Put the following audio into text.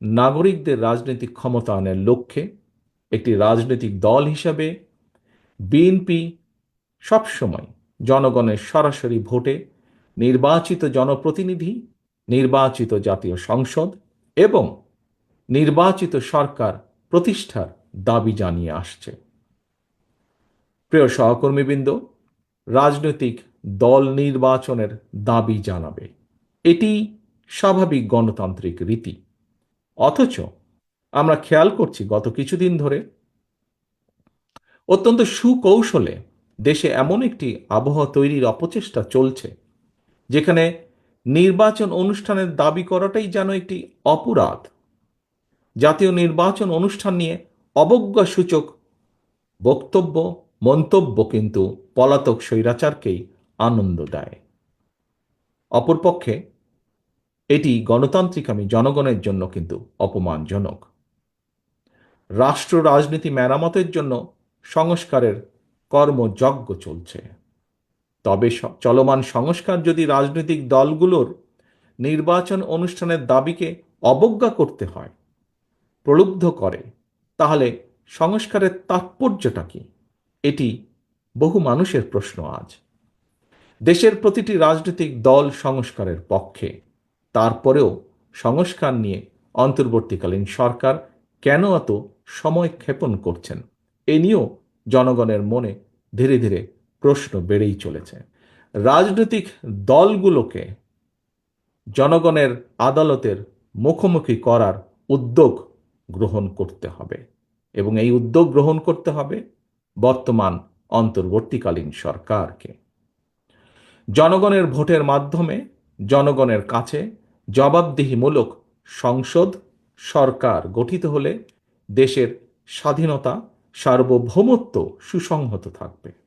নাগরিকদের রাজনৈতিক ক্ষমতায়নের লক্ষ্যে একটি রাজনৈতিক দল হিসাবে বিএনপি সবসময় জনগণের সরাসরি ভোটে নির্বাচিত জনপ্রতিনিধি, নির্বাচিত জাতীয় সংসদ এবং নির্বাচিত সরকার প্রতিষ্ঠার দাবি জানিয়ে আসছে। প্রিয় সহকর্মীবৃন্দ, রাজনৈতিক দল নির্বাচনের দাবি জানাবে। এটি স্বাভাবিক গণতান্ত্রিক রীতি। অথচ আমরা খেয়াল করছি গত কিছুদিন ধরে অত্যন্ত সুকৌশলে দেশে এমন একটি আবহাওয়া তৈরির অপচেষ্টা চলছে, যেখানে নির্বাচন অনুষ্ঠানের দাবি করাটাই যেন একটি অপরাধ। জাতীয় নির্বাচন অনুষ্ঠান নিয়ে অবজ্ঞাসূচক বক্তব্য, মন্তব্য কিন্তু পলাতক স্বৈরাচারকেই আনন্দ দেয়। অপরপক্ষে এটি গণতান্ত্রিক আমি জনগণের জন্য কিন্তু অপমানজনক। রাষ্ট্র রাজনীতি মেরামতের জন্য সংস্কারের কর্মযজ্ঞ চলছে। তবে চলমান সংস্কার যদি রাজনৈতিক দলগুলোর নির্বাচন অনুষ্ঠানের দাবিকে অবজ্ঞা করতে হয়, প্রলুব্ধ করে, তাহলে সংস্কারের তাৎপর্যটা কি? এটি বহু মানুষের প্রশ্ন আজ। দেশের প্রতিটি রাজনৈতিক দল সংস্কারের পক্ষে। তারপরেও সংস্কার নিয়ে অন্তর্বর্তীকালীন সরকার কেন এত সময় ক্ষেপণ করছেন? এ নিয়েও জনগণের মনে ধীরে ধীরে প্রশ্ন বেড়েই চলেছে। রাজনৈতিক দলগুলোকে জনগণের আদালতের মুখোমুখি করার উদ্যোগ গ্রহণ করতে হবে এবং এই উদ্যোগ গ্রহণ করতে হবে বর্তমান অন্তর্বর্তীকালীন সরকারকে। জনগণের ভোটের মাধ্যমে, জনগণের কাছে জবাবদিহিমূলক সংসদ সরকার গঠিত হলে দেশের স্বাধীনতা সার্বভৌমত্ব সুসংহত থাকবে।